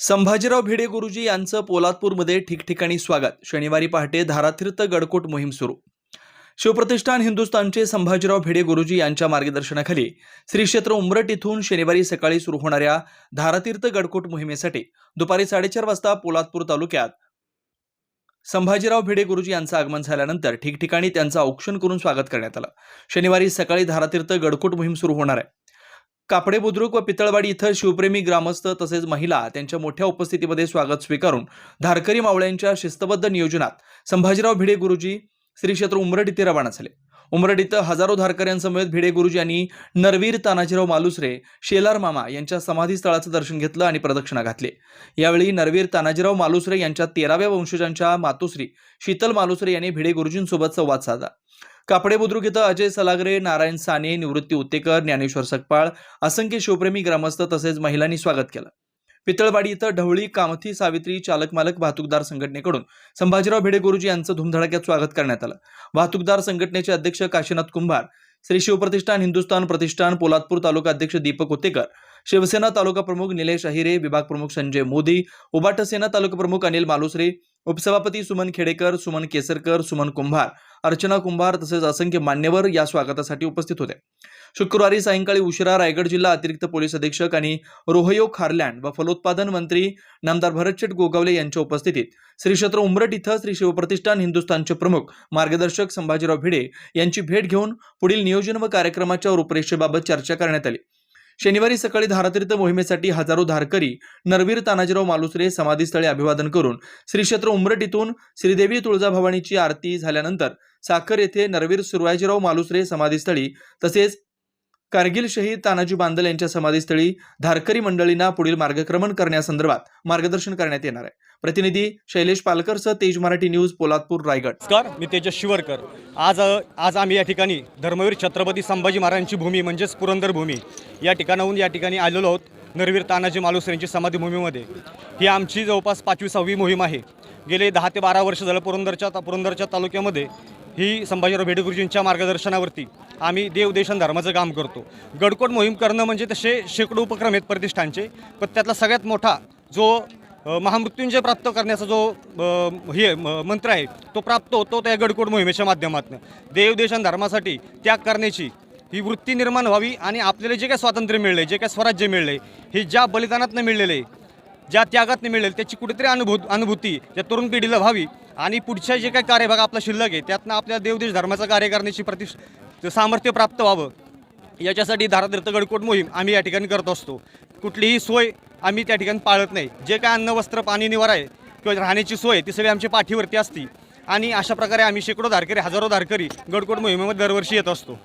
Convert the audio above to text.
संभाजीराव भिडे गुरुजी यांचं पोलादपूरमध्ये ठिकठिकाणी स्वागत. शनिवारी पहाटे धारातीर्थ गडकोट मोहीम सुरू. शिवप्रतिष्ठान हिंदुस्थानचे संभाजीराव भिडे गुरुजी यांच्या मार्गदर्शनाखाली श्री क्षेत्र उमरट इथून शनिवारी सकाळी सुरू होणाऱ्या धारातीर्थ गडकोट मोहिमेसाठी दुपारी साडेचार वाजता पोलादपूर तालुक्यात संभाजीराव भिडे गुरुजी यांचं आगमन झाल्यानंतर ठिकठिकाणी त्यांचं औक्षण करून स्वागत करण्यात आलं. शनिवारी सकाळी धारातीर्थ गडकोट मोहीम सुरू होणार आहे. कापडे बुद्रुक व पितळवाडी इथं शिवप्रेमी ग्रामस्थ तसेच महिला त्यांच्या मोठ्या उपस्थितीमध्ये स्वागत स्वीकारून धारकरी मावळ्यांच्या शिस्तबद्ध नियोजनात संभाजीराव भिडे गुरुजी श्री क्षेत्र उमरड इथे रवाना झाले. उमरड इथं हजारो धारकऱ्यांसमवेत भिडे गुरुजी यांनी नरवीर तानाजीराव मालुसरे शेलार मामा यांच्या समाधीस्थळाचं दर्शन घेतलं आणि प्रदक्षिणा घातली. यावेळी नरवीर तानाजीराव मालुसरे यांच्या तेराव्या वंशजांच्या मातोश्री शीतल मालुसरे यांनी भिडे गुरुजींसोबत संवाद साधला. कापडे बुद्रुक इथं अजय सलागरे नारायण साने निवृत्ती उत्तेकर ज्ञानेश्वर सकपाळ असंख्य शिवप्रेमी ग्रामस्थ तसेच महिलांनी स्वागत केलं. पितळवाडी इथं ढवळी कामथी सावित्री चालक मालक वाहतूकदार संघटनेकडून संभाजीराव भिडे गुरुजी यांचं धुमधडाक्यात स्वागत करण्यात आलं. वाहतूकदार संघटनेचे अध्यक्ष काशीनाथ कुंभार श्री शिवप्रतिष्ठान हिंदुस्थान प्रतिष्ठान पोलादपूर तालुका अध्यक्ष दीपक उत्तेकर शिवसेना तालुका प्रमुख निलेश अहिरे विभाग प्रमुख संजय मोदी उबाट सेना तालुका प्रमुख अनिल मालुसरे उपसभापती सुमन खेडेकर सुमन केसरकर सुमन कुंभार अर्चना कुंभार तसेच असंख्य मान्यवर या स्वागतासाठी उपस्थित होते. शुक्रवारी सायंकाळी उशिरा रायगड जिल्हा अतिरिक्त पोलीस अधीक्षक आणि रोहयो खारलँड व फलोत्पादन मंत्री नामदार भरतशेठ गोगावले यांच्या उपस्थितीत श्री क्षेत्र उमरट इथं श्री शिवप्रतिष्ठान हिंदुस्थानचे प्रमुख मार्गदर्शक संभाजीराव भिडे यांची भेट घेऊन पुढील नियोजन व कार्यक्रमाच्या रूपरेषेबाबत चर्चा करण्यात आली. शनिवारी सकाळी धारातीर्थ मोहिमेसाठी हजारो धारकरी नरवीर तानाजीराव मालुसरे समाधीस्थळी अभिवादन करून श्रीक्षेत्र उमरट इथून श्रीदेवी तुळजाभवानीची आरती झाल्यानंतर साखर येथे नरवीर सुरवाजीराव मालुसरे समाधीस्थळी तसेच कारगिल शहीद तानाजी बांदल यांच्या समाधीस्थळी धारकरी मंडळींना पुढील मार्गक्रमण करण्यासंदर्भात मार्गदर्शन करण्यात येणार आहे. प्रतिनिधी शैलेश पालकरसह तेज मराठी न्यूज पोलादपूर रायगड. नमस्कार मी तेजस शिवरकर. आज आज आम्ही या ठिकाणी धर्मवीर छत्रपती संभाजी महाराजांची भूमी म्हणजेच पुरंदर भूमी या ठिकाणाहून या ठिकाणी आलेलो आहोत नरवीर तानाजी मालुसरे यांची समाधीभूमीमध्ये ही आमची जवळपास पाचवी सहावी मोहीम आहे. गेले दहा ते बारा वर्ष झालं पुरंदरच्या पुरंदरच्या तालुक्यामध्ये ही संभाजीराव भेडगुरुजींच्या मार्गदर्शनावरती आम्ही देवदेशन धर्माचं काम करतो. गडकोट मोहीम करणं म्हणजे तसे शेकडो उपक्रम आहेत प्रतिष्ठानचे पण त्यातला सगळ्यात मोठा जो महामृत्यूंजय महामृत्युंजय प्राप्त करण्याचा जो हे म- मंत्र आहे तो प्राप्त होतो त्या गडकोट मोहिमेच्या माध्यमातून. देवदेशन धर्मासाठी त्याग करण्याची ही वृत्ती निर्माण व्हावी आणि आपल्याला जे काही स्वातंत्र्य मिळलं जे काही स्वराज्य मिळलं हे ज्या बलिदानातनं मिळलेलं आहे ज्या त्यागातनं मिळेल त्याची कुठेतरी अनुभूत अनुभूती या तरुण पिढीला व्हावी. आणि पुढच्या जे काही कार्यभाग आपला शिल्लक आहे त्यातनं आपल्या देवदेश धर्माचं कार्य करण्याची प्रतिष्ठ सामर्थ्य प्राप्त व्हावं. याच्यासाठी धारातीर्थ गडकोट मोहीम आम्ही या ठिकाणी करत असतो. कुठलीही सोय आम्ही त्या ठिकाणी पाळत नाही. जे काय अन्न वस्त्र पाणी निवारा आहे किंवा राहण्याची सोय ती सगळी आमच्या पाठीवरती असती. आणि अशा प्रकारे आम्ही शेकडो धारकरी हजारो धारकरी गडकोट मोहिमेमध्ये दरवर्षी येत असतो.